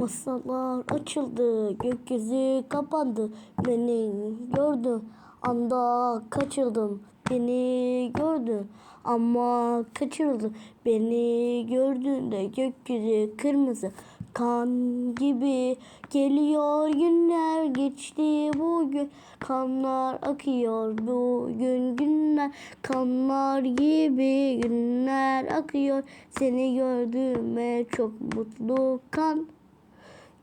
Masalar açıldı, gökyüzü kapandı. Beni gördün, anda kaçırdım. Beni gördün ama kaçırdı. Beni gördüğünde gökyüzü kırmızı kan gibi geliyor günler geçti bugün kanlar akıyor bugün günler kanlar gibi günler akıyor seni gördüğüme çok mutlu kan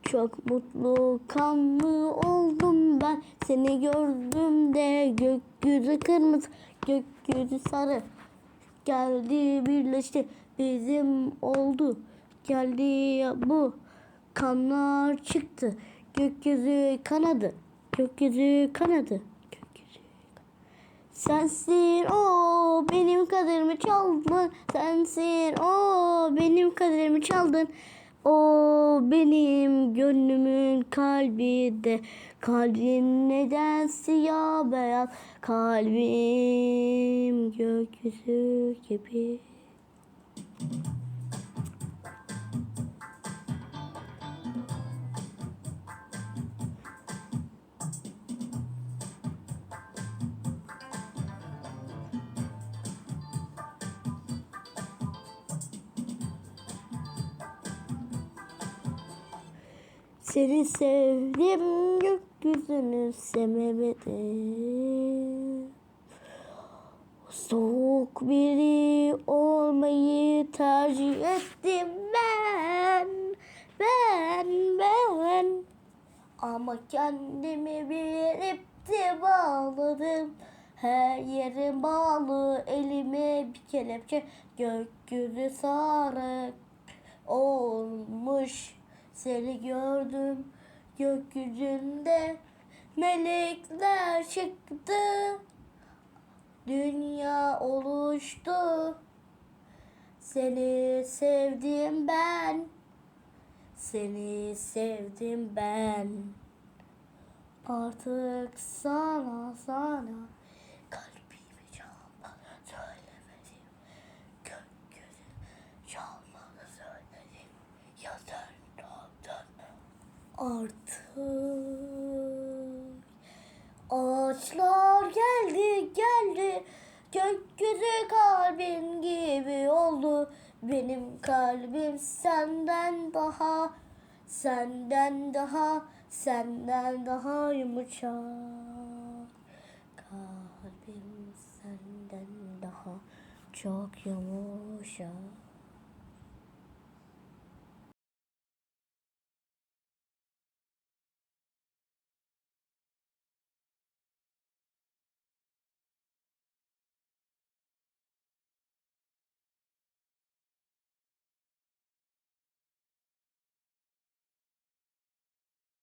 çok mutlu kanlı oldum ben. Seni gördüğümde gökyüzü kırmızı gökyüzü sarı. Geldi birleşti bizim oldu. Geldi bu kanlar çıktı. Gökyüzü kanadı gökyüzü kanadı gökyüzü Sensin o benim kaderimi çaldın. Sensin o benim kaderimi çaldın. O benim gönlümün kalbi de kalbim neden siyah beyaz kalbim gökyüzü gibi. Seni sevdim gökyüzünü sevemedim. Soğuk biri olmayı tercih ettim ben. Ben, ben. Ama kendimi bir ipte bağladım. Her yerim bağlı, elime bir kelepçe. Gökyüzü sarı olmuş. Seni gördüm gökyüzünde. Melekler çıktı. Dünya oluştu. Seni sevdim ben. Seni sevdim ben. Artık sana Artık ağaçlar geldi geldi. Gökyüzü kalbin gibi oldu. Benim kalbim senden daha, senden daha, senden daha yumuşak. Kalbim senden daha çok yumuşak.